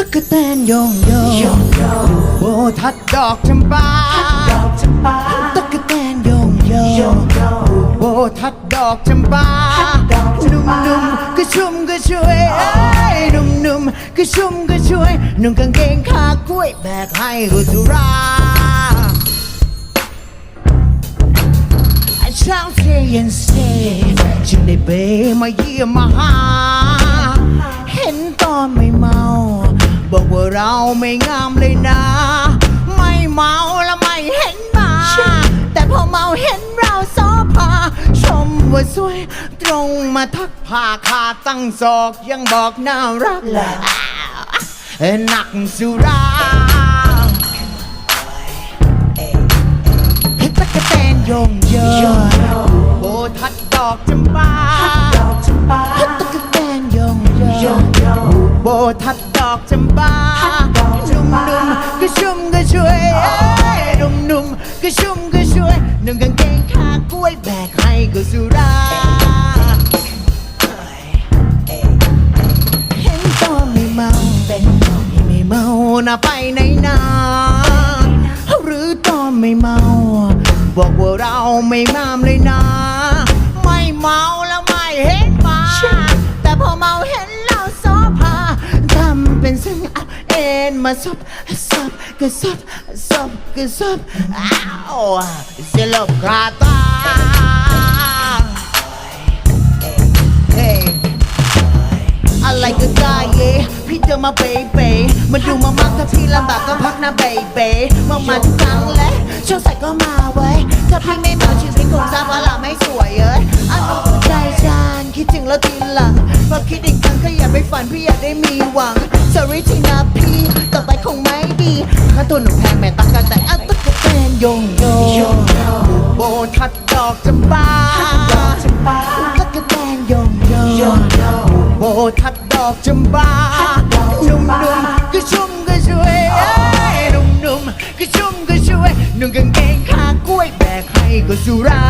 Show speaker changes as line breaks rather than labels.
ตะกะแตนโยงโยงโบทัดดอกจำปาตะกะแตนโยงโยงโบทัดดอกจำปานุ่มนุ่มๆก็ชุ่มก็ช่วยนุ่มนุ่มๆก็ชุ่มก็ช่วยนุ่งกางเกงขากล้วยแบกให้กุสุราช้างเที่ยงเซจึงได้เบมาเยี่ยมมาหา เราไม่งามเลยนะ ไม่เมาแล้วไม่เห็นมาแต่พอเมาเห็นเราโซภาชมว่าสวย ตรงมาทักพาขาตั้งศอกยังบอกน่ารักอ้าวหนักสุราเฮ็ดตะกะแตนโยง ทัดดอกจำปานุ่มนุ่มๆก็ชุ่มก็ช่วยเอ้ยนุ่มนุ่มๆก็ชุ่มก็ช่วยนุ่งกางเกงขากล้วยแบกให้ก็สุราเห็นตอนไม่เมาเป็นไม่เมานะไปไหนนาหรือตอนไม่เมา บอกว่าเราไม่มามเลยนะ ไม่เมาแล้วไม่เห็นมา มาซบซบก็ซบซบก็ซบอ้าวสลบคาตา Hey อะไรก็ได้เย่พี่เธอมาเบเบมาดูมามากถ้าพี่ลำบากก็พักนะเบเบมามาทุกครั้งเลยช่วงใส่ก็มาเว้ถ้าพี่ไม่มาชีวิตคงจะว่าละไม่สวยเอ้ยอันนี้ใจจานคิดถึงแล้วทีหลังพอคิดอีกครั้งก็อย่าไปฝันพี่อยากได้มีหวัง sorry ทีนะ ตัวหนูแพงแม่ตักกันแต่อันตักกะแตนยงโยงโบทัดดอกจำปาตักกะแตนยงโยงโบทัดดอกจำปานุ่มๆก็ชุ่มก็ช่วยเอ้ยนุ่มๆก็ชุ่มก็ช่วยนุ่งกางเกงขากล้วยแบกให้ก็สุรา